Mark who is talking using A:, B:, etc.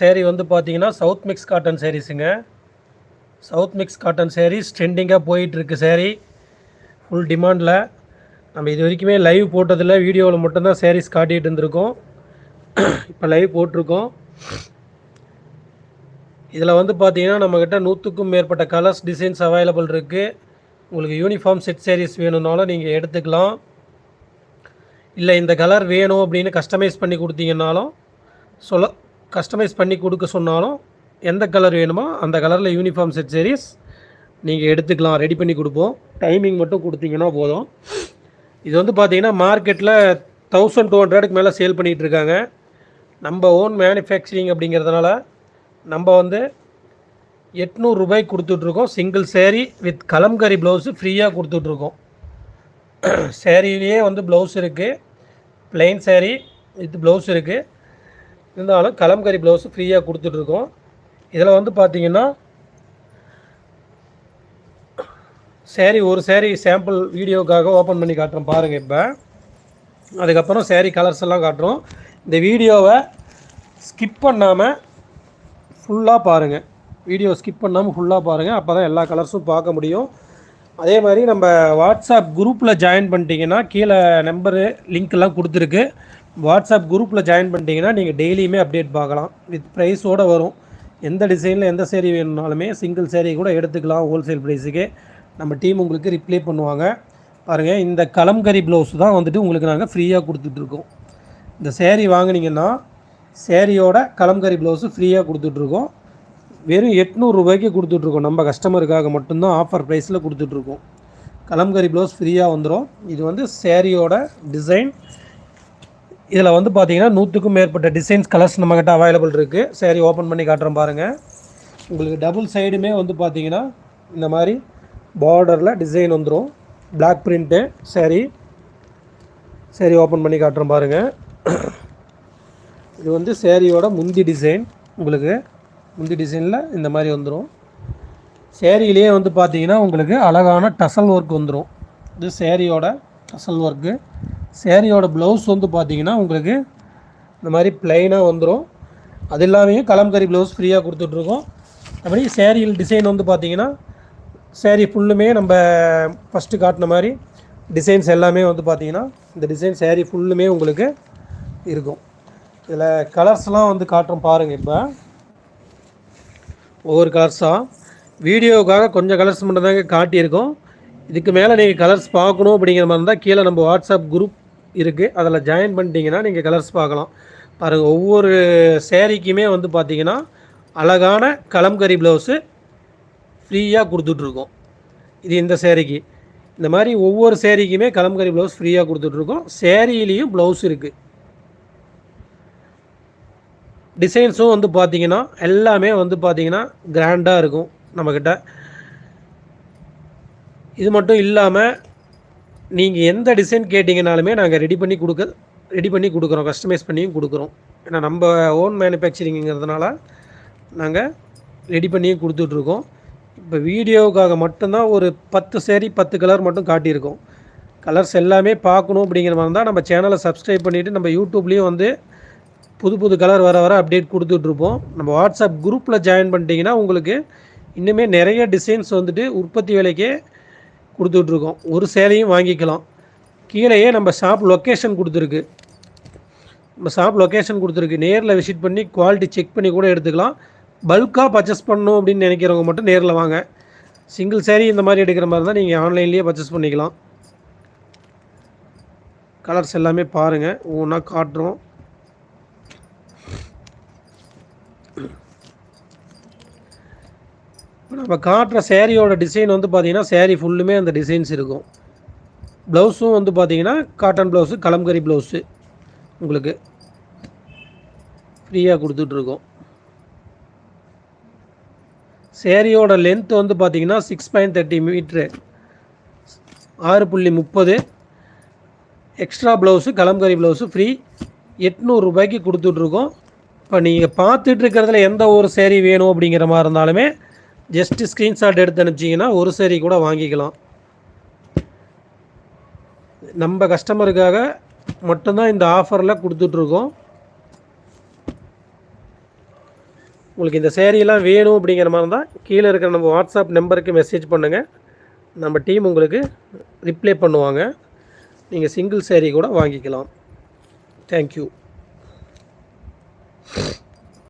A: சேரீ வந்து பார்த்தீங்கன்னா south mix cotton சேரீஸுங்க சவுத் மிக்ஸ் காட்டன் சேரீஸ் ட்ரெண்டிங்காக போயிட்டுருக்கு சேரீ ஃபுல் டிமாண்டில் நம்ம இது வரைக்குமே லைவ் போட்டதில் வீடியோவில் மட்டும்தான் சேரீஸ் காட்டிகிட்டு இருந்திருக்கோம். இப்போ லைவ் போட்டிருக்கோம். இதில் வந்து பார்த்தீங்கன்னா நம்மக்கிட்ட நூற்றுக்கும் மேற்பட்ட கலர்ஸ் டிசைன்ஸ் அவைலபிள் இருக்குது உங்களுக்கு யூனிஃபார்ம் செட் சேரீஸ் வேணும்னாலும் நீங்கள் எடுத்துக்கலாம். இல்லை இந்த கலர் வேணும் அப்படின்னு கஸ்டமைஸ் பண்ணி கொடுத்தீங்கன்னாலும் சொல்ல கஸ்டமைஸ் பண்ணி கொடுக்க சொன்னாலும் எந்த கலர் வேணுமோ அந்த கலரில் யூனிஃபார்ம் செட் sarees நீங்கள் எடுத்துக்கலாம் ரெடி பண்ணி கொடுப்போம். டைமிங் மட்டும் கொடுத்தீங்கன்னா போதும். இது வந்து பார்த்தீங்கன்னா மார்க்கெட்டில் தௌசண்ட் டூ ஹண்ட்ரடுக்கு மேலே சேல் பண்ணிகிட்டு இருக்காங்க. நம்ம ஓன் மேனுஃபேக்சரிங் அப்படிங்கிறதுனால நம்ம வந்து எட்நூறுரூபாய்க்கு கொடுத்துட்ருக்கோம் single sari with Kalamkari blouse ஃப்ரீயாக கொடுத்துட்ருக்கோம் சேரீலேயே வந்து ப்ளவுஸ் இருக்குது ப்ளெயின் சேரீ வித் ப்ளவுஸ் இருக்குது இருந்தாலும் கலம்கரி ப்ளவுஸு ஃப்ரீயாக கொடுத்துட்ருக்கோம் இதில் வந்து பார்த்தீங்கன்னா சேரீ ஒரு சேரீ சாம்பிள் வீடியோக்காக ஓப்பன் பண்ணி காட்டுறோம் பாருங்கள் இப்போ. அதுக்கப்புறம் சேரீ கலர்ஸ் எல்லாம் காட்டுறோம். இந்த வீடியோவை ஸ்கிப் பண்ணாமல் ஃபுல்லாக பாருங்கள் வீடியோ ஸ்கிப் பண்ணாமல் ஃபுல்லாக பாருங்கள் அப்போ தான் எல்லா கலர்ஸும் பார்க்க முடியும். அதே மாதிரி நம்ம வாட்ஸ்அப் குரூப்பில் ஜாயின் பண்ணிட்டீங்கன்னா கீழே நம்பரு லிங்க்லாம் கொடுத்துருக்கு. வாட்ஸ்அப் குரூப்பில் ஜாயின் பண்ணிட்டீங்கன்னா நீங்கள் டெய்லியுமே அப்டேட் பார்க்கலாம். வித் ப்ரைஸோடு வரும். எந்த டிசைனில் எந்த சேரீ வேணும்னாலுமே சிங்கிள் சேரீ கூட எடுத்துக்கலாம் ஹோல்சேல் ப்ரைஸுக்கு நம்ம டீம் உங்களுக்கு ரிப்ளை பண்ணுவாங்க. பாருங்கள் இந்த கலம்கரி ப்ளவுஸ் தான் வந்துட்டு உங்களுக்கு நாங்கள் ஃப்ரீயாக கொடுத்துட்ருக்கோம். இந்த சேரீ வாங்குனீங்கன்னா சேரீயோட கலம்கரி ப்ளவுஸு ஃப்ரீயாக கொடுத்துட்ருக்கோம். வெறும் எட்நூறுரூபாய்க்கு கொடுத்துட்ருக்கோம். நம்ம கஸ்டமருக்காக மட்டும்தான் ஆஃபர் ப்ரைஸில் கொடுத்துட்ருக்கோம். கலம்கரி ப்ளவுஸ் ஃப்ரீயாக வந்துடும் இது வந்து சேரீயோட டிசைன் இதில் வந்து பார்த்தீங்கன்னா நூற்றுக்கும் மேற்பட்ட டிசைன்ஸ் கலர்ஸ் நம்மக்கிட்ட அவைலபிள் இருக்குது சரி ஓப்பன் பண்ணி காட்டுறோம் பாருங்கள் உங்களுக்கு டபுள் சைடுமே வந்து பார்த்தீங்கன்னா இந்த மாதிரி பார்டரில் டிசைன் வந்துடும் block print sari. Sari open பண்ணி காட்டுறோம் பாருங்கள் இது வந்து சேரீயோட முந்தி டிசைன் உங்களுக்கு. முந்தி டிசைனில் இந்த மாதிரி வந்துடும் சேரீலேயே வந்து பார்த்தீங்கன்னா உங்களுக்கு அழகான டசல் ஒர்க் வந்துடும் இது சேரீயோட டசல் ஒர்க்கு சேரீயோட ப்ளவுஸ் வந்து பார்த்தீங்கன்னா உங்களுக்கு இந்த மாதிரி ப்ளைனாக வந்துடும் அது இல்லாமையும் கலம்கரி ப்ளவுஸ் ஃப்ரீயாக கொடுத்துட்ருக்கோம். அப்படி சேரீயில் டிசைன் வந்து பார்த்தீங்கன்னா சேரீ ஃபுல்லுமே நம்ம ஃபஸ்ட்டு காட்டின மாதிரி டிசைன்ஸ் எல்லாமே வந்து பார்த்தீங்கன்னா இந்த டிசைன் சேரீ ஃபுல்லுமே உங்களுக்கு இருக்கும். இதில் கலர்ஸ்லாம் வந்து காட்டுறோம் பாருங்கள் இப்போ. ஒவ்வொரு கலர்ஸாக வீடியோவுக்காக கொஞ்சம் கலர்ஸ் மட்டும் தாங்க காட்டியிருக்கோம். இதுக்கு மேலே நீங்கள் கலர்ஸ் பார்க்கணும் அப்படிங்கிற மாதிரி இருந்தால் கீழே நம்ம வாட்ஸ்அப் குரூப் இருக்குது அதில் ஜாயின் பண்ணிட்டீங்கன்னா நீங்கள் கலர்ஸ் பார்க்கலாம். பாருங்கள் ஒவ்வொரு சேரீக்குமே வந்து பார்த்தீங்கன்னா அழகான கலம்கரி ப்ளவுஸு ஃப்ரீயாக கொடுத்துட்ருக்கோம். இது இந்த சேரீக்கு இந்த மாதிரி ஒவ்வொரு சேரீக்குமே கலம்கரி ப்ளவுஸ் ஃப்ரீயாக கொடுத்துட்ருக்கோம். சேரீலேயும் ப்ளவுஸ் இருக்குது டிசைன்ஸும் வந்து பார்த்தீங்கன்னா எல்லாமே வந்து பார்த்தீங்கன்னா கிராண்டாக இருக்கும் நம்மக்கிட்ட இது மட்டும் இல்லாமல் நீங்கள் எந்த டிசைன் கேட்டிங்கனாலுமே நாங்கள் ரெடி பண்ணி கொடுக்க ரெடி பண்ணி கொடுக்குறோம் கஸ்டமைஸ் பண்ணியும் கொடுக்குறோம். ஏன்னா நம்ம ஓன் மேனுஃபேக்சரிங்கிறதுனால நாங்கள் ரெடி பண்ணியும் கொடுத்துட்ருக்கோம் இப்போ வீடியோவுக்காக மட்டும்தான் ஒரு பத்து சேரீ பத்து கலர் மட்டும் காட்டியிருக்கோம். கலர்ஸ் எல்லாமே பார்க்கணும் அப்படிங்கிற மாதிரி தான் நம்ம சேனலை சப்ஸ்கிரைப் பண்ணிவிட்டு நம்ம யூடியூப்லேயும் வந்து புது புது கலர் வர வர அப்டேட் கொடுத்துட்ருப்போம் நம்ம வாட்ஸ்அப் குரூப்பில் ஜாயின் பண்ணிட்டீங்கன்னா உங்களுக்கு இன்னுமே நிறைய டிசைன்ஸ் வந்துட்டு உற்பத்தி விலைக்கே கொடுத்துட்ருக்கோம் ஒரு சேலையும் வாங்கிக்கலாம். கீழேயே நம்ம ஷாப் லொக்கேஷன் கொடுத்துருக்கு. நம்ம ஷாப் லொக்கேஷன் கொடுத்துருக்கு. நேரில் விசிட் பண்ணி குவாலிட்டி செக் பண்ணி கூட எடுத்துக்கலாம். பல்காக பர்ச்சேஸ் பண்ணணும் அப்படின்னு நினைக்கிறவங்க மட்டும் நேரில் வாங்க. சிங்கிள் சேரீ இந்த மாதிரி எடுக்கிற மாதிரி தான் நீங்கள் ஆன்லைன்லேயே பர்ச்சேஸ் பண்ணிக்கலாம். கலர்ஸ் எல்லாமே பாருங்கள் ஒவ்வொன்றா காட்டுறோம். நம்ம காட்டுற சேரீயோட டிசைன் வந்து பார்த்தீங்கன்னா சேரீ ஃபுல்லுமே அந்த டிசைன்ஸ் இருக்கும். ப்ளவுஸும் வந்து பார்த்தீங்கன்னா காட்டன் ப்ளவுஸு கலம்கரி ப்ளவுஸு உங்களுக்கு ஃப்ரீயாக கொடுத்துட்ருக்கோம் சேரீயோட லென்த் வந்து பார்த்தீங்கன்னா சிக்ஸ் பாயிண்ட் தேர்ட்டி மீட்ரு ஆறு புள்ளி முப்பது. Extra blouse Kalamkari blouse free எட்நூறுரூபாய்க்கு கொடுத்துட்ருக்கோம் இப்போ நீங்கள் பார்த்துட்டு இருக்கிறதுல எந்த ஒரு சேரீ வேணும் அப்படிங்கிற மாதிரி இருந்தாலுமே ஜஸ்ட்டு ஸ்க்ரீன்ஷாட் எடுத்து அனுப்பிச்சிங்கன்னா ஒரு சேரீ கூட வாங்கிக்கலாம். நம்ம கஸ்டமருக்காக மட்டும்தான் இந்த ஆஃபரில் கொடுத்துட்ருக்கோம். உங்களுக்கு இந்த சேரீலாம் வேணும் அப்படிங்கிற மாதிரி இருந்தால் கீழே இருக்கிற நம்ம வாட்ஸ்அப் நம்பருக்கு மெசேஜ் பண்ணுங்கள் நம்ம டீம் உங்களுக்கு ரிப்ளை பண்ணுவாங்க. நீங்கள் சிங்கிள் சேரீ கூட வாங்கிக்கலாம். தேங்க்யூ